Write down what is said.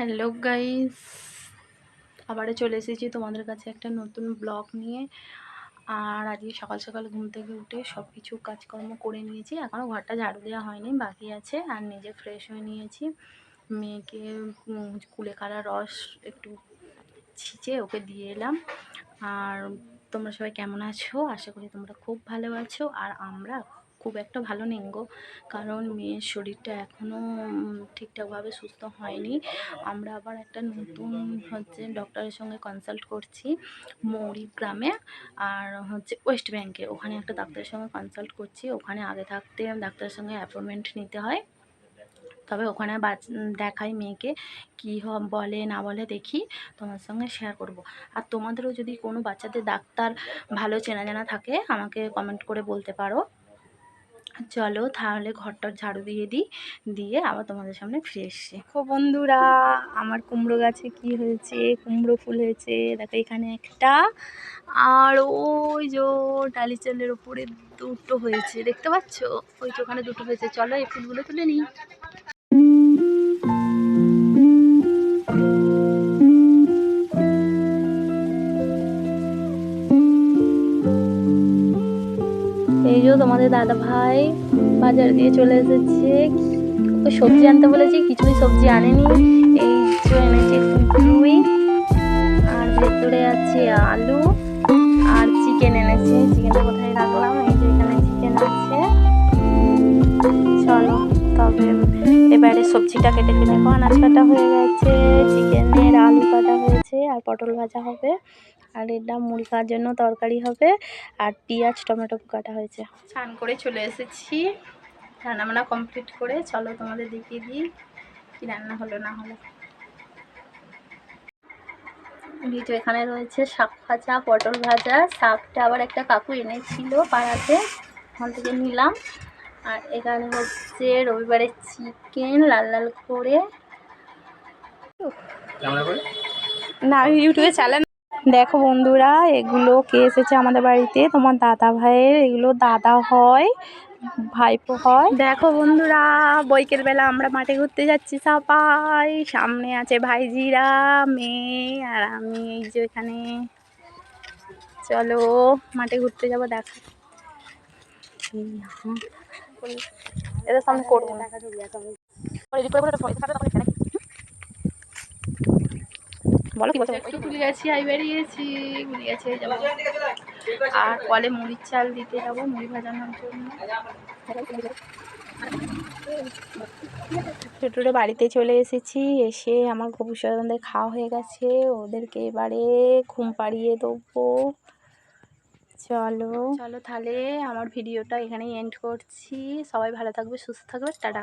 Hello guys আবারও চলে এসেছি তোমাদের কাছে একটা নতুন ব্লগ নিয়ে। আর আজকে সকাল সকাল ঘুম থেকে উঠে সব কিছু কাজকর্ম করে নিয়েছি। এখনও ঘরটা ঝাড়ু দেওয়া হয়নি বাকি আছে। আর নিজে ফ্রেশ হয়ে নিয়েছি। মেয়েকে উম, কুলেখাড়া রস একটু ছিঁচে ওকে দিয়ে এলাম। আর তোমরা সবাই কেমন আছো? আশা করি তোমরা খুব ভালো আছো। আর আমরা খুব একটা ভালো নেই গো। কারণ মেয়ের শরীরটা এখনও ঠিকঠাকভাবে সুস্থ হয়নি। আমরা আবার একটা নতুন হচ্ছে ডক্টরের সঙ্গে কনসাল্ট করছি মৌরি গ্রামে আর হচ্ছে ওয়েস্ট ব্যাঙ্কে ওখানে একটা ডাক্তারের সঙ্গে কনসাল্ট করছি। ওখানে আগে থাকতে ডাক্তারের সঙ্গে অ্যাপয়েন্টমেন্ট নিতে হয়। তবে ওখানে দেখাই মেয়েকে কী বলে, না বলে দেখি তোমার সঙ্গে শেয়ার করব। আর তোমাদেরও যদি কোনো বাচ্চাদের ডাক্তার ভালো চেনা জানা থাকে, আমাকে কমেন্ট করে বলতে পারো। চলো তাহলে ঘরটার ঝাড়ু দিয়ে দিই, দিয়ে আবার তোমাদের সামনে ফিরে এসছি। ও বন্ধুরা, আমার কুমড়ো গাছে কি হয়েছে? কুমড়ো ফুল হয়েছে। দেখো এখানে একটা, আর ওই যে ডালি চালের ওপরে দুটো হয়েছে। দেখতে পাচ্ছ? ওই যে ওখানে দুটো হয়েছে। চলো এই ফুলগুলো তুলে নিই। এই তোমাদের দাদা ভাই বাজার দিয়ে চলে এসেছে। সবজি আনতে বলেছি, কিছুই সবজি আনেনি। এই যে এনেছি রুই, আর ভেতরে আছে আলু, আর চিকেন এনেছে। চিকেনটা সবজিটা কেটে দেখো, আনাজ কাটা হয়ে গেছে চিকেনের আলু কাটা হয়েছে, আর পটল ভাজা হবে। আর এটা মুড়ি খাওয়ার জন্য তরকারি হবে, আর পেঁয়াজ, টমেটো কাটা হয়েছে। স্নান করে চলে এসেছি। রান্না বান্না কমপ্লিট করে চলো তোমাদের দেখিয়ে দিই কী রান্না হলো, না হলো। তো এখানে রয়েছে শাক ভাজা, পটল ভাজা, শাকটা আবার একটা কাকু এনেছিল পাড়াতে। ওখান থেকে নিলাম। আর এখানে হচ্ছে রবিবারে চিকেন লাল লাল করে। না আমি ইউটিউবে চালান দেখো বন্ধুরা এগুলো কে এসেছে আমাদের বাড়িতে? তোমার দাদা ভাইয়ের এগুলো দাদা হয় ভাইপো হয়। দেখো বন্ধুরা বৈকেল বেলা আমরা মাঠে ঘুরতে যাচ্ছি সবাই। সামনে আছে ভাইজিরা মেয়ে আর আমি এই যে এখানে। চলো মাঠে ঘুরতে যাব দেখো। এদের সামনে করব না। বলো কি বলছো? একটু ভুলে আই বেরিয়েছি গেছি যাব আর কলে মুড়ির চাল দিতে যাব মুড়ি ভাজানোর জন্য। ছোটোটা বাড়িতে চলে এসেছি এসে আমার ভবিষ্যৎদের খাওয়া হয়ে গেছে। ওদেরকে এবারে ঘুম পাড়িয়ে দেবো। চলো। চলো তাহলে আমার ভিডিওটা এখানেই এন্ড করছি। সবাই ভালো থাকবে সুস্থ থাকবে টাটা।